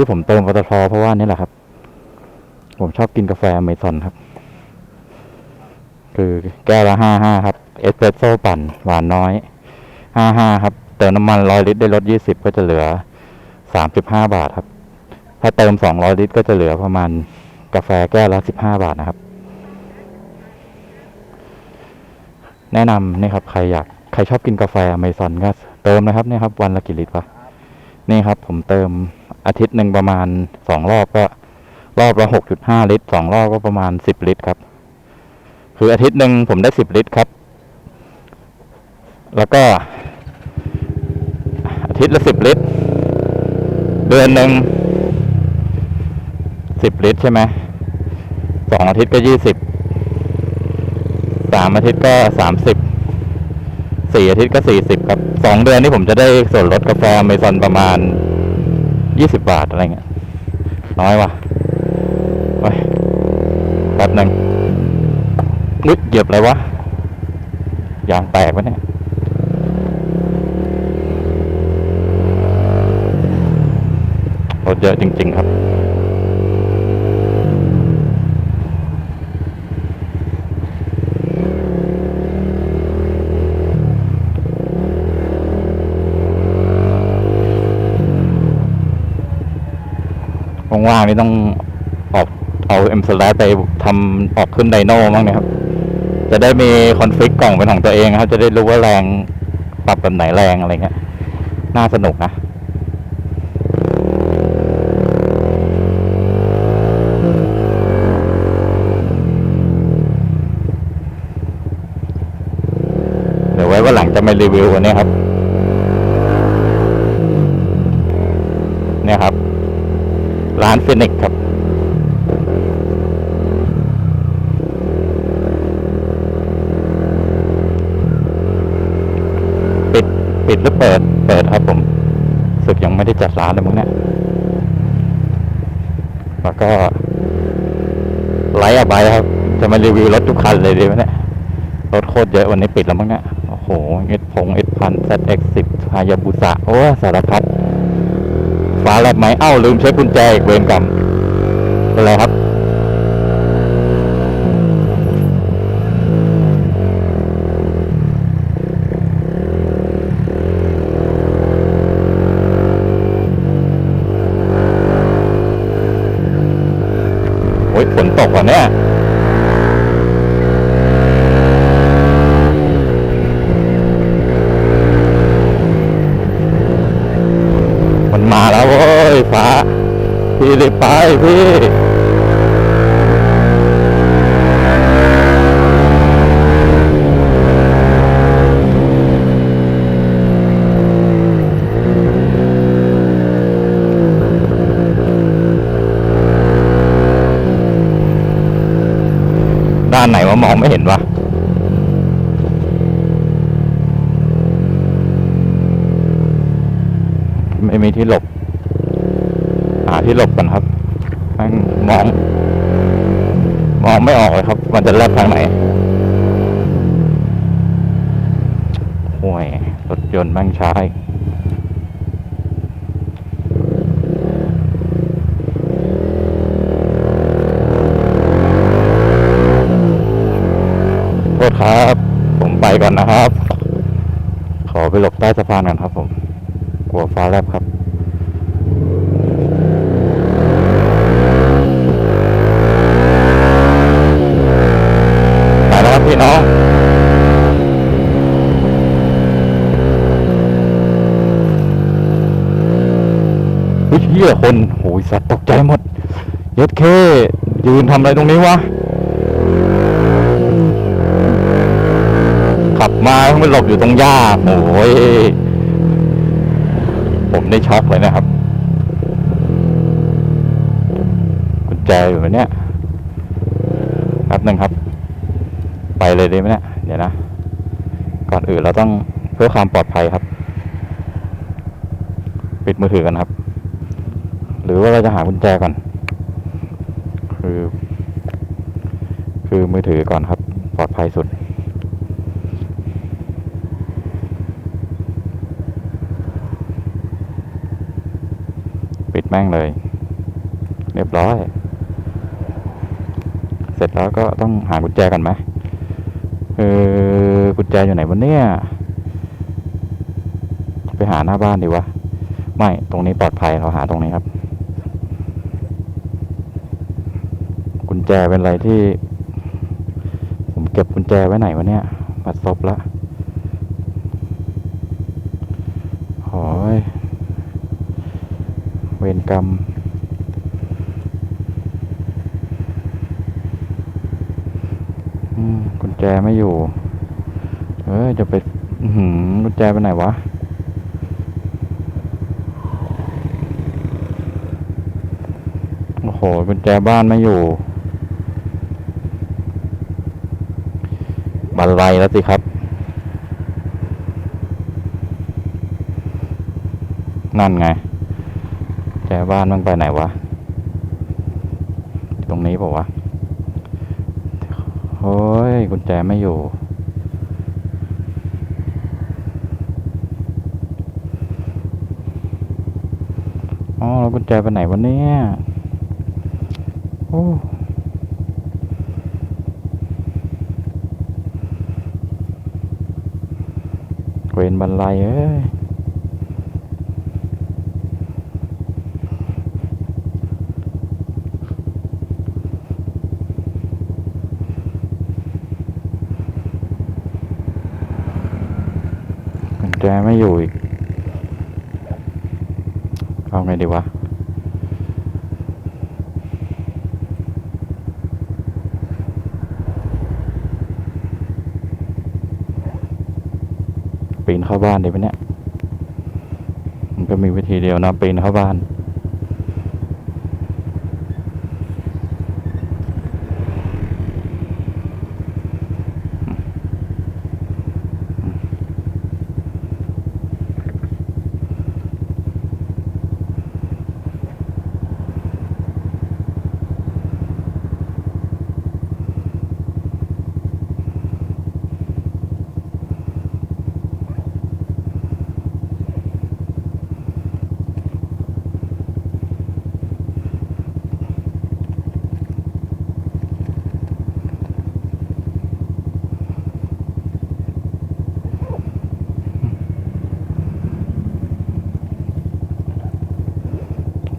ที่ผมเติมปตทเพราะว่านี่แหละครับ ผมชอบกินกาแฟเมซอนครับ คือแก้วละห้าห้าครับ เอสเปรสโซ่ปั่นหวานน้อยห้าห้าครับ เติมน้ำมันร้อยลิตรได้ลดยี่สิบก็จะเหลือสามสิบห้าบาทครับ ถ้าเติมสองร้อยลิตรก็จะเหลือประมาณกาแฟแก้วละสิบห้าบาทนะครับ แนะนำนี่ครับ ใครอยากใครชอบกินกาแฟอเมซอนก็เติมนะครับนี่ครับ วันละกี่ลิตรวะนี่ครับ ผมเติม อาทิตย์หนึ่งประมาณสองรอบก็ รอบละหกจุดห้าลิตรสองรอบก็ประมาณสิบลิตรครับ คืออาทิตย์หนึ่งผมได้สิบลิตรครับ แล้วก็ อาทิตย์ละสิบลิตร เดือนหนึ่งสิบลิตรใช่ไหมสองอาทิตย์ก็ยี่สิบสามอาทิตย์ก็สามสิบสี่อาทิตย์ก็สี่สิบครับสองเดือนนี่ผมจะได้ส่วนลดกาแฟเมซอนประมาณ ยี่สิบบาทอะไรเงี้ยน้อยว่ะไปแป๊บหนึ่งนึกเหยียบอะไรวะยางแตกปะเนี่ยรถเยอะจริง ๆ ครับ ว่างๆนี่ต้องออกเอาเอ็มสแลไปทำออกขึ้นไดโน่บ้างนะครับ จะได้มีคอนฟิกกล่องเป็นของตัวเองครับจะได้รู้ว่าแรงปรับแบบไหนแรงอะไรเงี้ย น่าสนุกนะเดี๋ยวไว้ว่าหลังจะมารีวิววันนี้ครับ เนี่ยครับ ร้านฟินิกครับ ปิดปิดหรือเปิด เปิดครับผมสึกยังไม่ได้จัดร้านเลยมั้งเนี่ยแล้วก็ ไลท์อบายครับ จะมารีวิวรถทุกคันเลยดีไหมเนี่ย รถโคตรเยอะวันนี้ปิดแล้วมั้งเนี่ย โอ้โหเอ็ดพงเอ็ดพัน ZX 10ฮายาบุสะโอ้สารพัด ฟ้าแลบไหมเอ้าลืมเช็คกุญแจอีกเวรกรรมเป็นไรครับโอ้ยฝนตกว่ะเนี่ย มันมาแล้วเว้ยฟ้า พี่รีบไปพี่ด้านไหนว่ามองไม่เห็นวะไม่มีที่หลบ ที่หลบกันครับมอง มองไม่ออกเลยครับ มันจะแลบทางไหนโอ้ยรถยนต์แม่งช้าอีกโทษครับ ผมไปก่อนนะครับ ขอไปหลบใต้สะพานกันครับผม กลัวฟ้าแลบครับ ไปแล้วครับพี่น้องเฮ้ยเหี้ยคนโหยสัตว์ตกใจหมดเย็ดเค ยืนทำอะไรตรงนี้วะ ขับมาเพิ่งไปหลบอยู่ตรงหญ้าโอ้ยผมได้ช็อกเลยนะครับกุญแจอยู่ไหมเนี่ยแป๊บหนึ่งครับ ไปเลยไดีไหมเนี่ยเดี๋ยวนะ ก่อนอื่นเราต้องเพื่อความปลอดภัยครับ ปิดมือถือกันครับ หรือว่าเราจะหากุญแจก่อน คือ คือมือถือก่อนครับ ปลอดภัยสุดปิดแม่งเลย เรียบร้อย เสร็จแล้วก็ต้องหากุญแจกันไหม เออกุญแจอยู่ไหนวะเนี่ย ไปหาหน้าบ้านดีวะ ไม่ตรงนี้ปลอดภัยเราหาตรงนี้ครับ กุญแจเป็นอะไรที่ ผมเก็บกุญแจไว้ไหนวะเนี่ยบัดซบละโอ้ยเวรกรรม อืมกุญ แจไม่อยู่ เอ้ยจะไปหือกุญแจไปไหนวะ โอ้โหกุญแจบ้านไม่อยู่บันไลแล้วสิครับ นั่นไง แจบ้านมันไปไหนวะ ตรงนี้เปล่าวะ อ้ยกุญแจไม่อยู่ อ๋อแล้วกุญแจไปไหนวะเนี่ยโอ้เวนบันไลเอ้ย กุญ แจไม่อยู่อีก เอาไงดีวะ ปีนเข้าบ้านดีไหมเนี่ย มันก็มีวิธีเดียวนะปีนเข้าบ้าน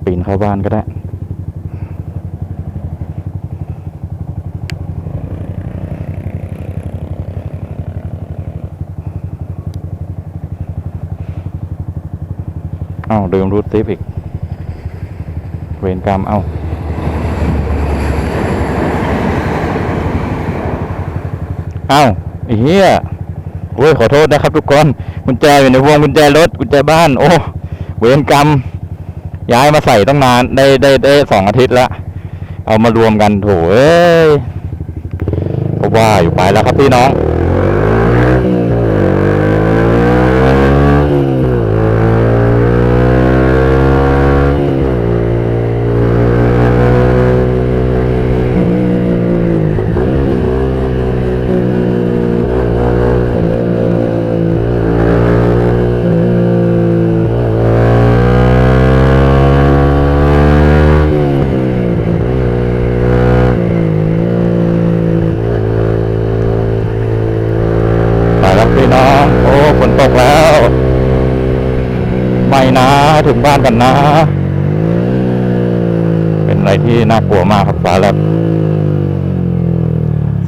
ปี นเข้าบ้านก็ได้ เอ้าลืมรูทซิปอีก เวรกรรมเอ้าเอ้าเหี้ยโอ้ยขอโทษนะครับทุกคนกุญแจอยู่ในพวงกุญแจรถกุญแจบ้าน โอ้ เวรกรรม ย้ายมาใส่ตั้งนานได้ได้ได้สองอาทิตย์แล้ว เอามารวมกันโถเอ้ยก็ว่าอยู่ไปแล้วครับพี่น้อง ไปแล้วพี่น้อง โอ้ฝนตกแล้ว ไม่นะ ถึงบ้านกันนะ เป็น อะไรที่น่ากลัวมากครับสายแล้ว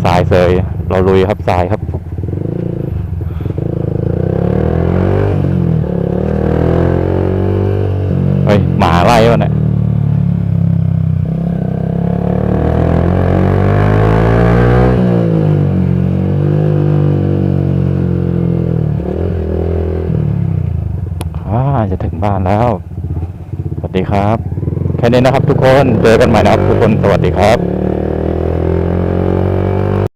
สายเซยเราลุยครับสายครับเฮ้ยหมาไล่วะเนี่ยอ่าจะถึงบ้านแล้ว สวัสดีครับ แค่นี้นะครับทุกคน เจอกันใหม่นะครับทุกคน สวัสดีครับ